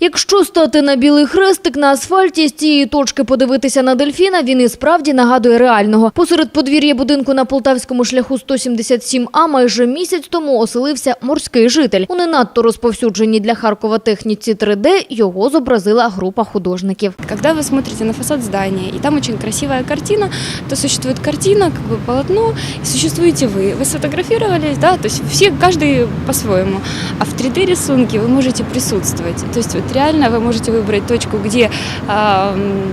Якщо стати на білий хрестик на асфальті з цієї точки подивитися на дельфіна, він і справді нагадує реального. Посеред подвір'я будинку на полтавському шляху 177А майже місяць тому оселився морський житель. У не надто розповсюдженій для Харкова техніці 3D його зобразила група художників. Когда вы смотрите на фасад здания, и там очень красивая картина, то существует картина, как бы полотно, и существуете вы. Вы сфотографировались, да, то есть все, каждый по-своему. А в 3D-рисунке вы можете присутствовать. То есть вот реально вы можете выбрать точку, где а, м,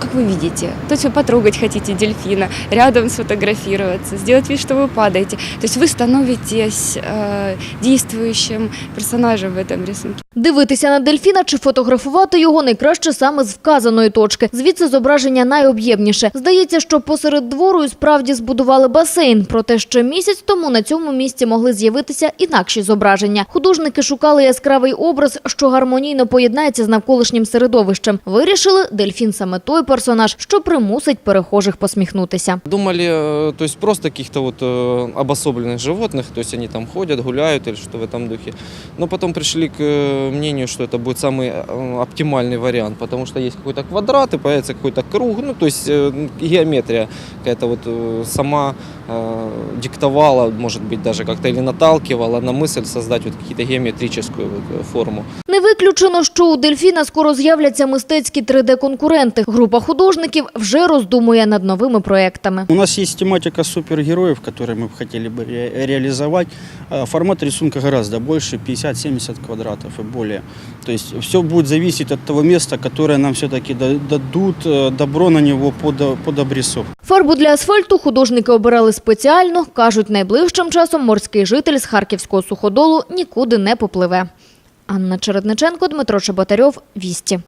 как вы видите. То есть вы потрогать хотите дельфина, рядом сфотографироваться, сделать вид, что вы падаете. То есть вы становитесь э, действующим персонажем в этом рисунке. Дивитися на дельфіна чи фотографувати його найкраще саме з вказаної точки. Звідси зображення найоб'ємніше. Здається, що посеред двору і справді збудували басейн. Проте ще місяць тому на цьому місці могли з'явитися інакші зображення. Художники шукали яскравий образ, що гармонійно поєднається з навколишнім середовищем. Вирішили, дельфін саме той персонаж, що примусить перехожих посміхнутися. Думали, э, то есть просто каких-то вот э, обособленных животных, то есть они там ходят, гуляют или что в этом духе. Но потом пришли к э, мнению, что это будет самый э, оптимальный вариант, потому что есть какой-то квадрат и появится какой-то круг, ну то есть э, геометрия какая-то вот э, сама э, диктовала, может быть даже как-то или наталкивала на мысль создать вот какие-то геометрическую вот, э, форму. Не виключено, що у дельфіна скоро з'являться мистецькі 3D-конкуренти. Група художників вже роздумує над новими проектами. У нас есть тематика супергероев, которые мы хотели бы ре- реализовать. А Формат рисунка гораздо больше, 50-70 квадратов и более. То есть все будет зависеть от того места, которое нам все-таки дадут э, добро на него под, под обрисовку. Фарбу для асфальту художники обирали спеціально. Кажуть, найближчим часом морський житель з харківського суходолу нікуди не попливе. Анна Чередниченко, Дмитро Чеботарьов, Вісті.